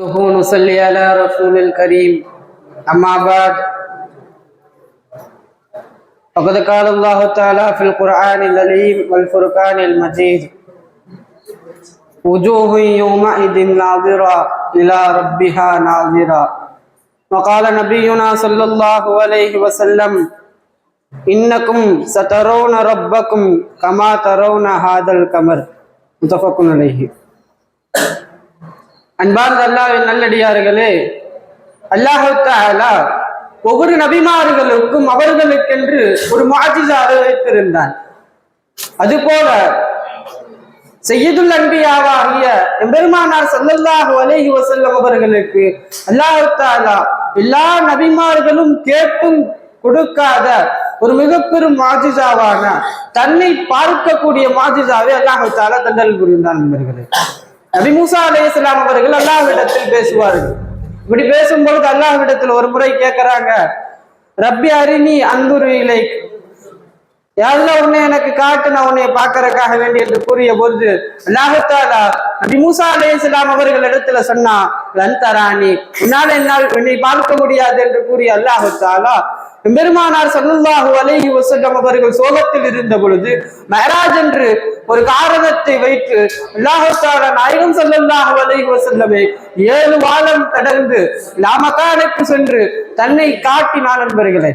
نصلي على رسول الكريم. أما بعد فقد قال الله تعالى في القرآن العليم والفرقان المجيد وجوه يومئذ ناظرة إلى ربها ناظرة. وقال نبينا صلى الله عليه وسلم إنكم سترون ربكم كما ترون هذا القمر. متفق عليه. அன்பார்ந்த அல்லாவின் நல்லடியார்களே அல்லாஹு தஆலா ஒவ்வொரு நபிமார்களுக்கும் அவர்களுக்கென்று ஒரு மாஜிசா வைத்திருந்தான் அதுபோல செய்யதுல் அன்பியாவாகிய எம்பெருமானார் ஸல்லல்லாஹு அலைஹி வசல்லம் அவர்களுக்கு அல்லாஹு தஆலா எல்லா நபிமார்களும் கேட்டும் கொடுக்காத ஒரு மிகப்பெரும் மாஜிசாவான தன்னை பார்க்கக்கூடிய மாஜிசாவை அல்லாஹு தஆலா தந்தல் புரிந்தான் நண்பர்களே. நபி மூசா அலைஹிஸ்ஸலாம் அவர்கள் அல்லாஹ்விடத்தில் பேசுவார்கள். இப்படி பேசும்பொழுது அல்லாஹ்விடத்தில் ஒரு முறை கேட்கிறாங்க ரப்பி அரிணி அந்துரு இலை யாரெல்லாம் உன்னை எனக்கு காட்டு நான் உன்னை பார்க்கறதுக்காக வேண்டி என்று கூறிய பொழுது அல்லாஹத்தாலா நபி மூசா அலைஹிஸ்ஸலாம் அவர்கள் இடத்துல சொன்னா லன் உன்னால் என்னால் என்னை பார்க்க முடியாது என்று கூறிய அல்லாஹத்தாலா பெருமானார் சல்லுல்லாஹு அலைஹி வசல்லம் அவர்கள் சோகத்தில் இருந்த பொழுது மஹராஜ் என்று ஒரு காரணத்தை வைத்து அல்லாஹால நாயகம் சல்லுல்லாஹு அலைஹி வசல்லமே ஏழு வாரம் கடந்து லாமகானுக்கு சென்று தன்னை காட்டினான் நண்பர்களே.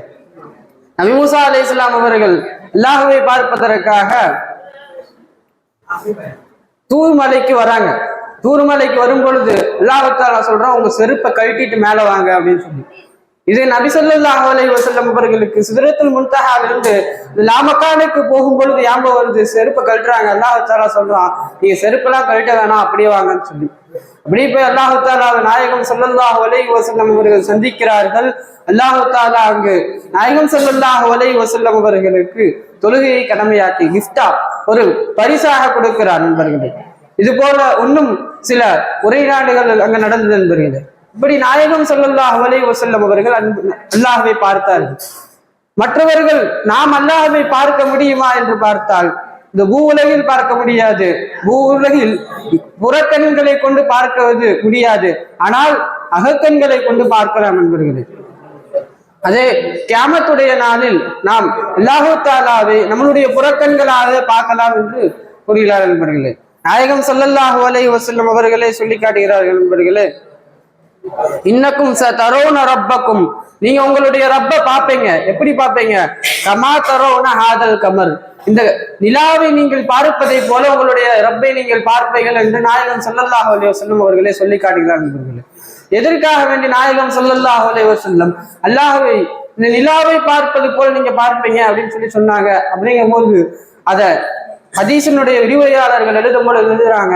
நபி மூசா அலை இஸ்லாம் அவர்கள் அல்லாஹுவை பார்ப்பதற்காக தூர்மலைக்கு வராங்க. தூர்மலைக்கு வரும் பொழுது அல்லாஹத்தாலா சொல்றான் உங்க செருப்பை கழட்டிட்டு மேல வாங்க அப்படின்னு சொல்லி. இதே நபி ஸல்லல்லாஹு அலைஹி வஸல்லம் அவர்களுக்கு சிதறத்துல் முன்தஹாவிலிருந்து லாமக்கானுக்கு போகும் பொழுது ஞாபகம் வருது செருப்பை கழட்டுறாங்க. அல்லாஹ் தாலா சொல்றான் நீங்க செருப்பெல்லாம் கழட்ட வேணாம் அப்படியே வாங்கன்னு சொல்லி. அப்படி போய் அல்லாஹு தாலா நாயகம் சொல்லல்லாஹ் ஒலை வசல்லம் அவர்கள் சந்திக்கிறார்கள். அல்லாஹு தாலா அங்கு நாயகம் சொல்லல்லாஹ் ஒலை வசல்லம் அவர்களுக்கு தொழுகையை கடமையாக்கி கிஃப்டா ஒரு பரிசாக கொடுக்கிறார் நண்பர்களே. இது போல இன்னும் சில உரைநாடுகள் அங்கு நடந்தது நண்பர்களே. இப்படி நாயகம் சொல்லல்லாஹ் ஒலை வசல்லம் அவர்கள் அன்பு அல்லாஹுவை பார்த்தார்கள். மற்றவர்கள் நாம் அல்லாஹுவை பார்க்க முடியுமா என்று பார்த்தால் இந்த பூ உலகில் பார்க்க முடியாது. பூ உலகில் புறக்கண்களை கொண்டு பார்க்கிறது முடியாது. ஆனால் அகக்கண்களை கொண்டு பார்க்கலாம் நண்பர்களே அதே கியாமத்துடைய நாளில் நாம் அல்லாஹு நம்மளுடைய புறக்கண்களாக பார்க்கலாம் என்று கூறுகிறார் நண்பர்களே நாயகம் சொல்லல்லாஹு அலை வசல்லம் அவர்களே சொல்லி காட்டுகிறார்கள் நண்பர்களே இன்னக்கும் ச தரோன ரப்பக்கும் நீங்க உங்களுடைய ரப்ப பாப்பீங்க எப்படி பாப்பீங்க கமா தரோன ஹாதல் கமர். இந்த நிலாவை நீங்கள் பார்ப்பதை போல உங்களுடைய ரப்பை நீங்கள் பார்ப்பீர்கள் என்று நாயகம் ஸல்லல்லாஹு அலைஹி வசல்லம் அவர்களே சொல்லி காட்டுகிறார் நண்பர்களே. எதற்காக வேண்டி நாயகம் ஸல்லல்லாஹு அலைஹி வசல்லம் அல்லாஹ்வை இந்த நிலாவை பார்ப்பது போல நீங்க பார்ப்பீங்க அப்படின்னு சொல்லி சொன்னாங்க. அப்படிங்கும் போது அத ஹதீசனுடைய விரிவுரையாளர்கள் எழுதும் போது எழுதுறாங்க.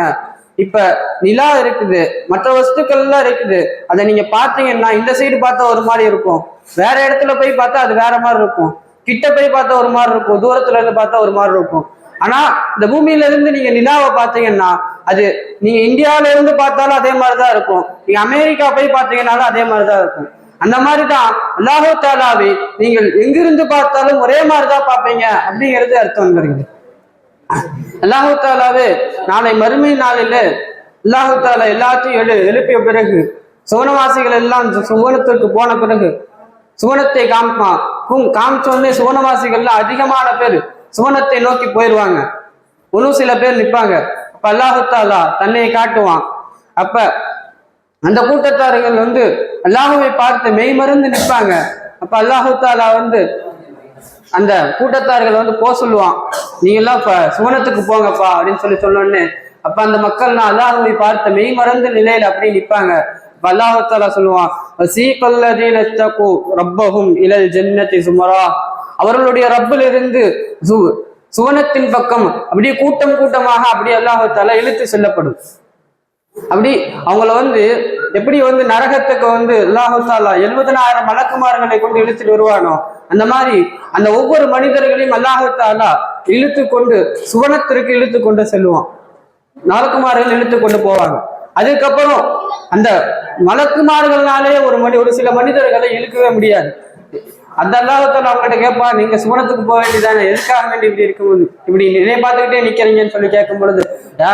இப்ப நிலா இருக்குது. மற்ற வஸ்துக்கள் எல்லாம் இருக்குது. அதை நீங்க பாத்தீங்கன்னா இந்த சைடு பார்த்தா ஒரு மாதிரி இருக்கும். வேற இடத்துல போய் பார்த்தா அது வேற மாதிரி இருக்கும். கிட்ட போய் பார்த்தா ஒரு மாதிரி இருக்கும். தூரத்துல இருந்து பார்த்தா ஒரு மாதிரி இருக்கும். ஆனா இந்த பூமியில இருந்து நீங்க நிலாவை பார்த்தீங்கன்னா அது நீங்க இந்தியாவில இருந்து பார்த்தாலும் அதே மாதிரிதான் இருக்கும். நீங்க அமெரிக்கா போய் பார்த்தீங்கன்னாலும் அதே மாதிரிதான் இருக்கும். அந்த மாதிரிதான் அல்லாஹோ தாலாவை நீங்கள் எங்கிருந்து பார்த்தாலும் ஒரே மாதிரிதான் பார்ப்பீங்க அப்படிங்கிறது அர்த்தம் வருகிறது அல்லாஹு தாலாவே நாளை மறுமை நாளில் அல்லாஹு தாலா எல்லாத்தையும் எழு எழுப்பிய பிறகு சுவனவாசிகள் எல்லாம் சுவனத்திற்கு போன பிறகு சுவனத்தை காமிப்பான் கும் காமிச்சோடனே சுவனவாசிகள்ல அதிகமான பேர் சுவனத்தை நோக்கி போயிடுவாங்க இன்னும் சில பேர் நிற்பாங்க. அப்ப அல்லாஹு தாலா தன்னை காட்டுவான். அப்ப அந்த கூட்டத்தார்கள் வந்து அல்லாஹுவை பார்த்து மெய் மருந்து நிற்பாங்க. அப்ப அல்லாஹு தாலா வந்து அந்த கூட்டத்தார்கள் வந்து போக சொல்லுவான். நீங்க எல்லாம் சுவனத்துக்கு போங்கப்பா அப்படின்னு சொல்லி சொன்னோன்னு அப்ப அந்த மக்கள் நான் அல்லாஹுவை பார்த்த மெய் மறந்த நிலையில அப்படி நிற்பாங்க அப்ப அல்லாஹாலா சொல்லுவான் வசீகல்லதீன தகு இலல் சுமரா. அவர்களுடைய ரப்பில் இருந்து சு சுவனத்தின் பக்கம் அப்படியே கூட்டம் கூட்டமாக அப்படி அல்லாஹாலா இழுத்து செல்லப்படும். அப்படி அவங்கள வந்து எப்படி வந்து நரகத்துக்கு வந்து அல்லாஹாலா எழுபதனாயிரம் மலக்குமார்களை கொண்டு இழுத்துட்டு வருவானோ அந்த மாதிரி அந்த ஒவ்வொரு மனிதர்களையும் அல்லாஹத்தாலா இழுத்து கொண்டு சுவனத்திற்கு இழுத்து கொண்டு செல்லுவான் மலக்குமார்கள் இழுத்து கொண்டு போவாங்க. அதுக்கப்புறம் அந்த மலக்குமார்கள்னாலே ஒரு மணி ஒரு சில மனிதர்களை இழுக்கவே முடியாது. அந்த அல்லாஹத்தால அவங்ககிட்ட கேட்பா நீங்க சுவனத்துக்கு போக வேண்டியதானே? எதுக்காக வேண்டி இப்படி இருக்கும்போது இப்படி நினை பார்த்துக்கிட்டே நிக்கிறீங்கன்னு சொல்லி கேட்கும் பொழுது யா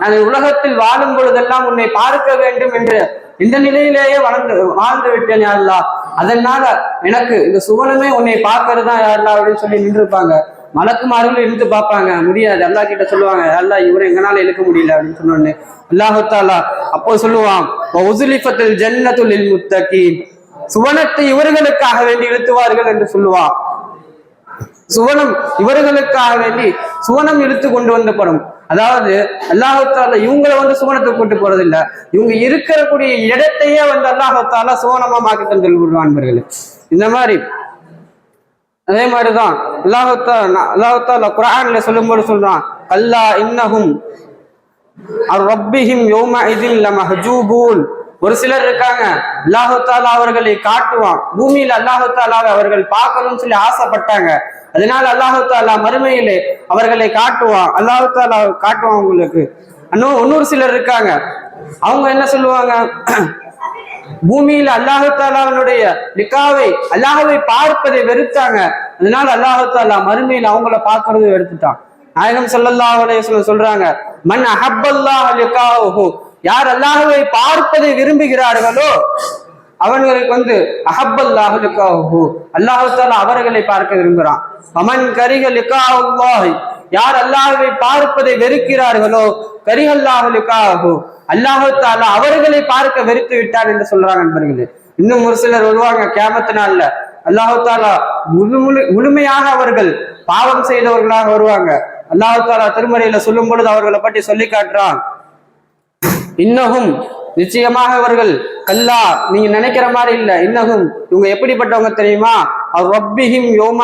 நான் உலகத்தில் வாழும் பொழுதெல்லாம் உன்னை பார்க்க வேண்டும் என்று இந்த நிலையிலேயே வளர்ந்து வாழ்ந்து விட்டேன் யாரெல்லாம் அதனால எனக்கு இந்த சுவனமே உன்னை பார்க்கறது தான் யா அப்படின்னு சொல்லி நின்றுருப்பாங்க. மலக்குமார்கள் இழுத்து பார்ப்பாங்க. முடியாது. அல்லாஹ் கிட்ட சொல்லுவாங்க அல்லா இவரை எங்கனால இழுக்க முடியல அப்படின்னு சொன்னோடனே அல்லாஹத்தாலா அப்போ சொல்லுவான் உசுலிஃபத்தில் ஜன்னத்துல் முத்தகீன் சுவனத்தை இவர்களுக்காக வேண்டி இழுத்துவார்கள் என்று சொல்லுவான். சுவனம் இவர்களுக்காக வேண்டி சுவனம் இழுத்து கொண்டு வந்தப்படும். அதாவது அல்லாஹால இவங்களை வந்து சுவனத்தை கொண்டு போறது இல்ல இவங்க இருக்கக்கூடிய இடத்தையே வந்து அல்லாஹால சுவனமா மாற்றி தந்து விடுவான்பர்கள் இந்த மாதிரி அதே மாதிரிதான் அல்லாஹத்தா அல்லாஹத்தால குரான்ல சொல்லும்போது சொல்றான் கல்லா இன்னஹும் ரப்பிஹிம் யோம இதில் லமஹஜூபூன் ஒரு சிலர் இருக்காங்க அல்லாஹு அவர்களை காட்டுவான் பூமியில அல்லாஹத்தாலாவை அவர்கள் பார்க்கணும்னு சொல்லி ஆசைப்பட்டாங்க. அதனால அல்லாஹத்தாலா மறுமையிலே அவர்களை காட்டுவான் அல்லாஹத்தாலா காட்டுவான் உங்களுக்கு இன்னும் இன்னொரு சிலர் இருக்காங்க அவங்க என்ன சொல்லுவாங்க பூமியில அல்லாஹு தாலாவினுடைய லிக்காவை அல்லாஹவை பார்ப்பதை வெறுத்தாங்க. அதனால அல்லாஹு தாலா மறுமையில அவங்கள பார்க்கறது எடுத்துட்டான் நாயகம் ஸல்லல்லாஹு அலைஹி சொல்றாங்க மன் அஹப்பல்லாஹ் லிகாஹு யார் அல்லாஹவை பார்ப்பதை விரும்புகிறார்களோ அவர்களுக்கு வந்து அஹப்பல்லாஹு லிகாஹு அல்லாஹ் தஆலா அவர்களை பார்க்க விரும்புகிறான். அமன் கரிக லிகாஹுல்லாஹ். யார் அல்லாஹவை பார்ப்பதை வெறுக்கிறார்களோ கரிஹல்லாஹு லிகாஹு அல்லாஹால அவர்களை பார்க்க வெறுத்து விட்டார் என்று சொல்றாங்க நண்பர்களே. இன்னும் ஒரு சிலர் வருவாங்க கியாமத்து நாள்ல. முழு முழு முழுமையாக அவர்கள் பாவம் செய்தவர்களாக வருவாங்க. அல்லாஹாலா திருமறையில சொல்லும் பொழுது அவர்களை பற்றி சொல்லி காட்டுறான். இன்னகும் நிச்சயமாக அவர்கள் கல்லா நீங்க நினைக்கிற மாதிரி இல்ல. இன்னகும் இவங்க எப்படிப்பட்டவங்க தெரியுமா? அவர் ரப்பிஹிம் யோமா